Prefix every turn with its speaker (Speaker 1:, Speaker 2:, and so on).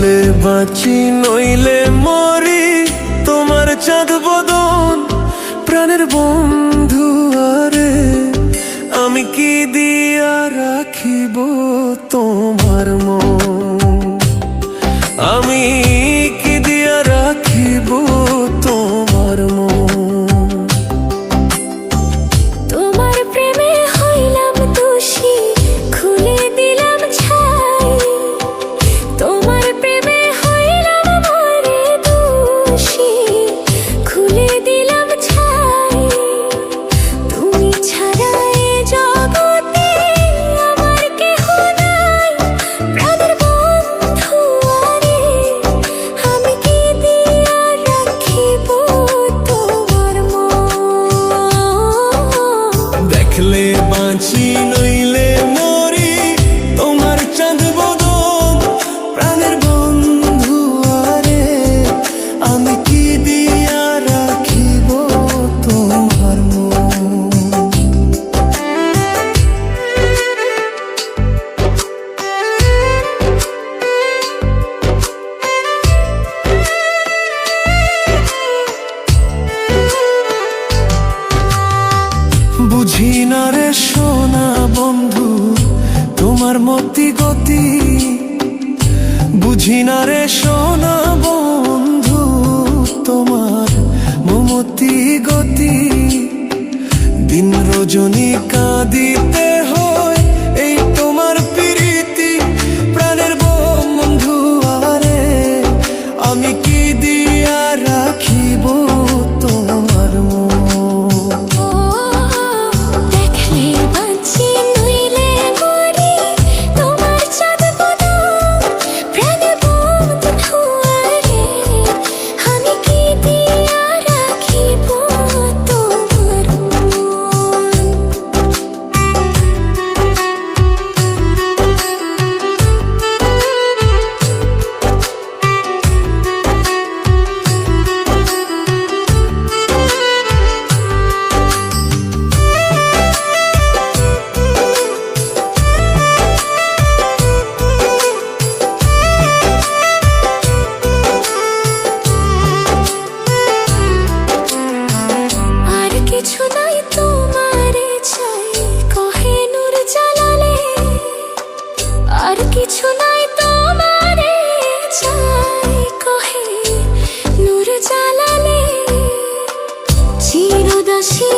Speaker 1: বাঁচলে বাঁচি, নইলে মরি। তোমার চাঁদ বদন প্রাণের বন্ধু আরে। আমি কি দিয়া রাখিব তোমার মন? 心。মতি গতি বুঝি না রে শোনাবো আর
Speaker 2: কিছু নাই তোমারে চাই কহে নূর জ্বালালে চিরদাসী